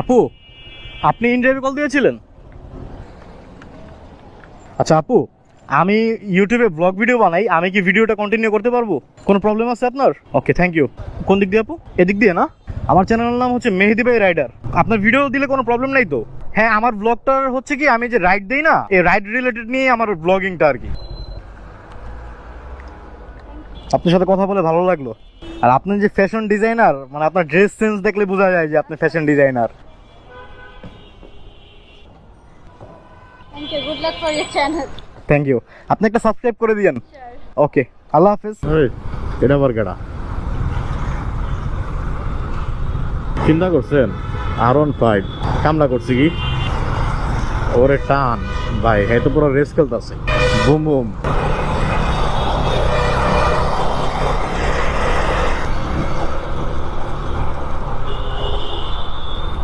আপু, আপনি interview call দিয়েছিলেন? আচ্ছা আপু, আমি ইউটিউবে ব্লগ ভিডিও বানাই, আমি কি ভিডিওটা কন্টিনিউ করতে পারব? কোনো প্রবলেম আছে আপনার? ওকে থ্যাংক ইউ কোন দিক দিয়ে আপু? এদিক দিয়ে না? আমার চ্যানেলের নাম হচ্ছে মেহেদি ভাই রাইডার আপনার ভিডিও দিলে কোনো প্রবলেম নাই তো? হ্যাঁ আমার ব্লগটার হচ্ছে কি, আমি যে রাইড দিই না, এই রাইড রিলেটেড নিয়ে আমার ব্লগিংটা আর কি। আপনার সাথে কথা বলে ভালো লাগল। আর আপনি যে ফ্যাশন ডিজাইনার মানে আপনার ড্রেস সেন্স দেখলে বোঝা যায় যে আপনি ফ্যাশন ডিজাইনার. থ্যাংক ইউ আপনি একটা সাবস্ক্রাইব করে দিয়েন। ওকে আল্লাহ হাফেজ। এটা আবার চিন্তা করছেন? আর ওয়ান ফাইভ কামলা করছি কি? ওরে টান ভাই হ্যাঁ তো পুরো রেস খেলতেছে। Boom boom.